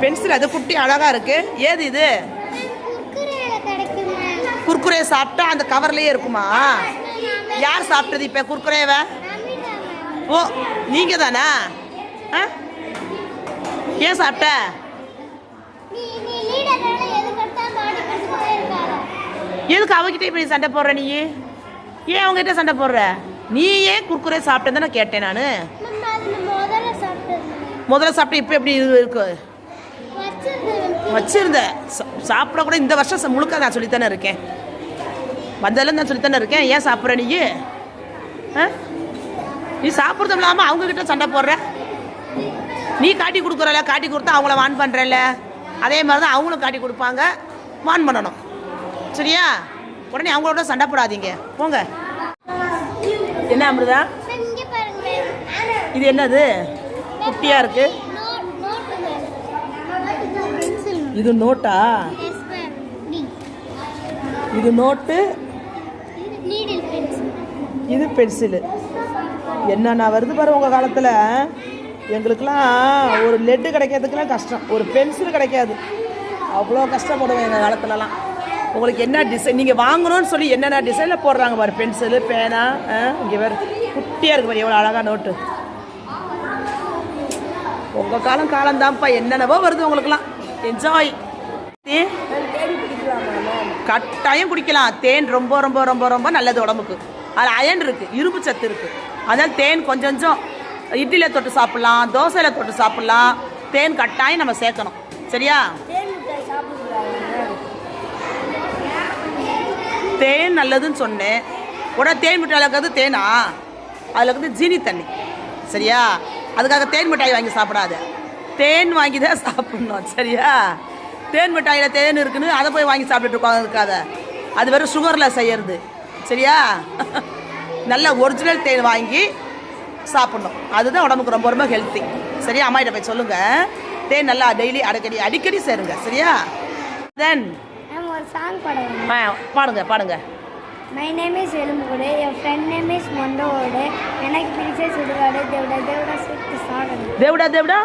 Pencil அது குட்டி அழகா இருக்கு. ஏது இது? குர்குரே சாப்பிட்டா அந்த கவர்லயே இருக்குமா? யார் சாப்பிட்டது இப்போ குர்குரேவை? ஓ நீங்க தானா ஆ? ஏன் சாப்பிட்ட? இருக்காத எதுக்கு அவகிட்ட இப்படி சண்டை போடுற நீ? ஏன் அவங்ககிட்ட சண்டை போடுற? நீ ஏன் குர்குரே சாப்பிட்டேன்னு தானே கேட்டேன் நான். முதல்ல சாப்பிட்டு இப்போ எப்படி இருக்கு? வச்சிருந்தேன் சாப்பிட கூட இந்த வருஷம் முழுக்க நான் சொல்லித்தானே இருக்கேன். வந்ததில் நான் சொல்லித்தானே இருக்கேன். ஏன் சாப்பிட்ற நீ? ஆ? நீ சாப்பிட்றதும் இல்லாமல் அவங்கக்கிட்ட சண்டை போடுற? நீ காட்டி கொடுக்குறல காட்டி கொடுத்தா அவங்கள வான் பண்ணுறல அதே மாதிரி தான் அவங்களும் காட்டி கொடுப்பாங்க. வான் பண்ணணும். சரியா? உடனே அவங்களோட சண்டை போடாதீங்க. போங்க. என்ன அமிர்தா? இது என்னது? குட்டியாக இருக்குது இது நோட்டா? இது நோட்டு? இது பென்சிலு. என்னென்ன வருது பாரு உங்கள் காலத்தில்? எங்களுக்கெல்லாம் ஒரு லெட்டு கிடைக்கிறதுக்குலாம் கஷ்டம். ஒரு பென்சில் கிடைக்காது. அவ்வளோ கஷ்டப்படுவோம் எங்கள் காலத்துலலாம். உங்களுக்கு என்ன டிசைன் நீங்கள் வாங்கணும்னு சொல்லி என்னென்ன டிசைனில் போடுறாங்க பாரு? பென்சிலு பேனா இங்கே வேறு குட்டியாக இருக்கு பாரு எவ்வளோ அழகாக நோட்டு. உங்கள் காலம் காலம்தான்ப்பா. என்னென்னவோ வருது உங்களுக்குலாம் என்ஜாய் கட்டாயம் குடிக்கலாம். தேன் ரொம்ப ரொம்ப ரொம்ப ரொம்ப நல்லது உடம்புக்கு. அதில் அயன் இருக்குது இரும்பு சத்து இருக்குது அதனால் தேன் கொஞ்சம் கொஞ்சம் இட்லியில் தொட்டு சாப்பிட்லாம் தோசையில் தொட்டு சாப்பிட்லாம். தேன் கட்டாயம் நம்ம சேர்க்கணும். சரியா? தேன் நல்லதுன்னு சொன்னேன். உடனே தேன் மிட்டாயில் இருக்கிறது தேனா? அதில் வந்து ஜீனி தண்ணி. சரியா? அதுக்காக தேன் மிட்டாய் வாங்கி சாப்பிடாத. தேன் வாங்கி தான் சாப்பிடணும் சரியா? தேன் மிட்டாயில் தேன் இருக்குன்னு அதை போய் வாங்கி சாப்பிட்டுட்டு உட்காந்து இருக்காத அது வெறும் சுகரில் செய்யறது சரியா? நல்ல ஒரிஜினல் தேன் வாங்கி சாப்பிடணும். அதுதான் உடம்புக்கு ரொம்ப ரொம்ப ஹெல்த்தி சரியா அம்மா போய் சொல்லுங்கள் தேன் நல்லா டெய்லி அடிக்கடி அடிக்கடி சேருங்க சரியா? தென் ஒரு சாங் பாடுவேன் பாடுங்க பாடுங்க. மை நேம் இஸ் எலும்புகூடு என் ஃப்ரெண்ட் நேம் இஸ் மொண்டோடு எனக்கு பிடிச்ச சுடுகாடு தேவடா தேவடா சுட்டு சாகடு தேவடா தேவடா?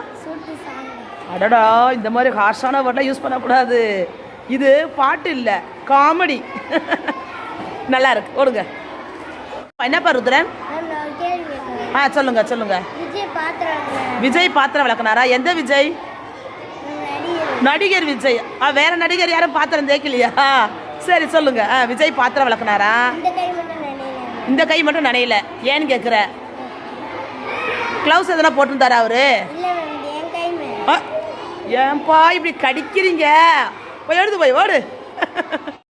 அடடா இந்த மாதிரி ஹார்ஷான வேர்டெலாம் யூஸ் பண்ணக்கூடாது. இது பாட்டு இல்லை காமெடி நல்லா இருக்கு ஓடுங்க. என்னப்பா ருத்ரன்? ஆ சொல்லுங்க சொல்லுங்க. விஜய் பாத்திரம் விளக்குனாரா? எந்த விஜய்? நடிகர் விஜய். ஆ வேற நடிகர் யாரும் பாத்திரம் தேய்க்கலையா? சரி சொல்லுங்க. ஆ விஜய் பாத்திரம் விளக்குனாரா? இந்த கை மட்டும் நினைக்கிறேன் இந்த கை மட்டும் நனையல. ஏன்னு கேட்குற க்ளவுஸ் எதனா போட்டிருந்தாரா அவரு? ஏன்பா இப்படி கடிக்கிறீங்க? போய் எடுத்து போய் ஓடு.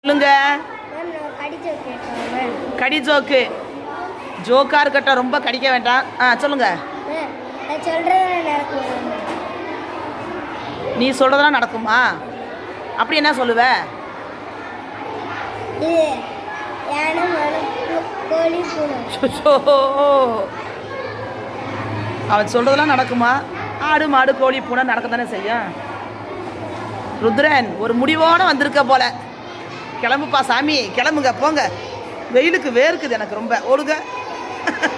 சொல்லுங்க. கடி ஜோக்கு. ஜோக்கா இருக்கட்டும் ரொம்ப கடிக்க வேண்டாம். ஆ சொல்லுங்க. நீ சொல்றதெல்லாம் நடக்குமா? அப்படி என்ன சொல்லுவ? அவன் சொல்றதெல்லாம் நடக்குமா? ஆடு மாடு கோழி பூனை நடக்க தானே செய்யும்? ருத்ரன் ஒரு முடிவோட வந்திருக்க போல. கிளம்புப்பா சாமி கிளம்புங்க போங்க. வெயிலுக்கு வேர்க்குது எனக்கு ரொம்ப. ஒழுங்க